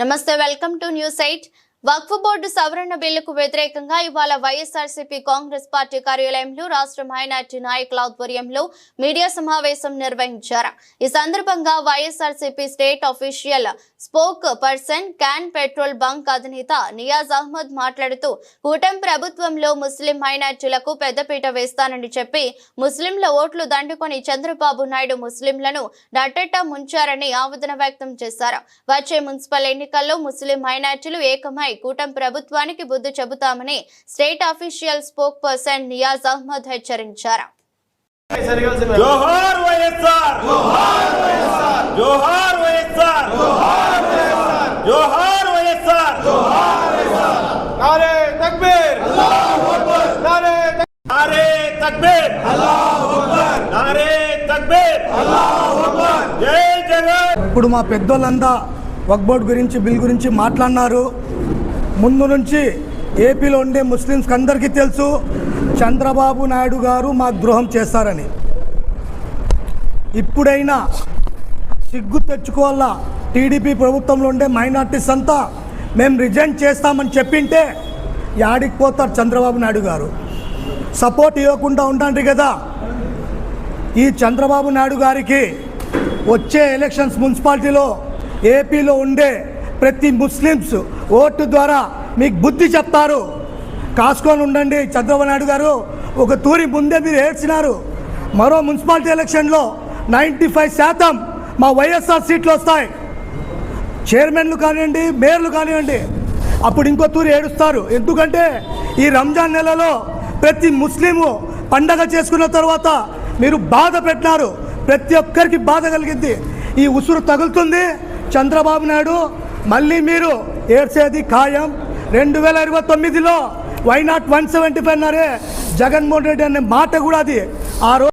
నమస్తే welcome to news eight. Waqf board సవరణ బిల్లుకు వ్యతిరేకంగా ఇవాళ వైఎస్ఆర్సీపీ కాంగ్రెస్ పార్టీ కార్యాలయంలో రాష్ట్ర మైనార్టీ నాయకుల ఆధ్వర్యంలో మీడియా సమావేశం నిర్వహించారు. ఈ సందర్భంగా YSRCP state official spokesperson can petrol bunk అధినేత నియాజ్ అహ్మద్ మాట్లాడుతూ కూటమి ప్రభుత్వంలో ముస్లిం మైనార్టీలకు పెద్దపీట వేస్తానని చెప్పి ముస్లింల ఓట్లు దండుకొని చంద్రబాబు నాయుడు ముస్లింలను నట్టెట్ట ముంచారని ఆవేదన వ్యక్తం చేశారు. వచ్చే మున్సిపల్ ఎన్నికల్లో ముస్లిం మైనార్టీలు ఏకమై ఉన్నాయి. కూటమి ప్రభుత్వానికి బుద్ధి చెబుతామని state official spokesperson Niyaz Ahmed హెచ్చరించారు. ఇప్పుడు మా పెద్దోళ్ళంతా వక్ బోర్డ్ గురించి బిల్ గురించి మాట్లాడినారు. ముందు నుంచి ఏపీలో ఉండే ముస్లిమ్స్కి అందరికీ తెలుసు చంద్రబాబు నాయుడు గారు మాకు ద్రోహం చేస్తారని ఇప్పుడైనా సిగ్గు తెచ్చుకోవాలా? టీడీపీ ప్రభుత్వంలో ఉండే మైనార్టీస్ అంతా మేము రిజైన్ చేస్తామని చెప్పింటే యాడికి పోతారు చంద్రబాబు నాయుడు గారు. సపోర్ట్ ఇవ్వకుండా ఉండండి కదా. ఈ చంద్రబాబు నాయుడు గారికి వచ్చే ఎలక్షన్స్ మున్సిపాలిటీలో ఏపీలో ఉండే ప్రతి ముస్లిమ్స్ ఓటు ద్వారా మీకు బుద్ధి చెప్తారు. కాసుకొని ఉండండి చంద్రబాబు నాయుడు గారు. ఒక తూరి ముందే మీరు ఏడ్చినారు. మరో మున్సిపాలిటీ ఎలక్షన్లో నైంటీ ఫైవ్ శాతం మా వైఎస్ఆర్ సీట్లు వస్తాయి. చైర్మన్లు కానివ్వండి మేయర్లు కానివ్వండి అప్పుడు ఇంకో తూరి ఏడుస్తారు. ఎందుకంటే ఈ రంజాన్ నెలలో ప్రతి ముస్లిము పండగ చేసుకున్న తర్వాత మీరు బాధ పెట్టినారు. ప్రతి ఒక్కరికి బాధ కలిగింది. ఈ ఉసురు తగులుతుంది. చంద్రబాబు నాయుడు మళ్ళీ మీరు ఏడ్చేది ఖాయం. రెండు వేల ఇరవై తొమ్మిదిలో why not one seventy five అన్నారే జగన్మోహన్ రెడ్డి అనే మాట కూడా అది. ఆ రోజు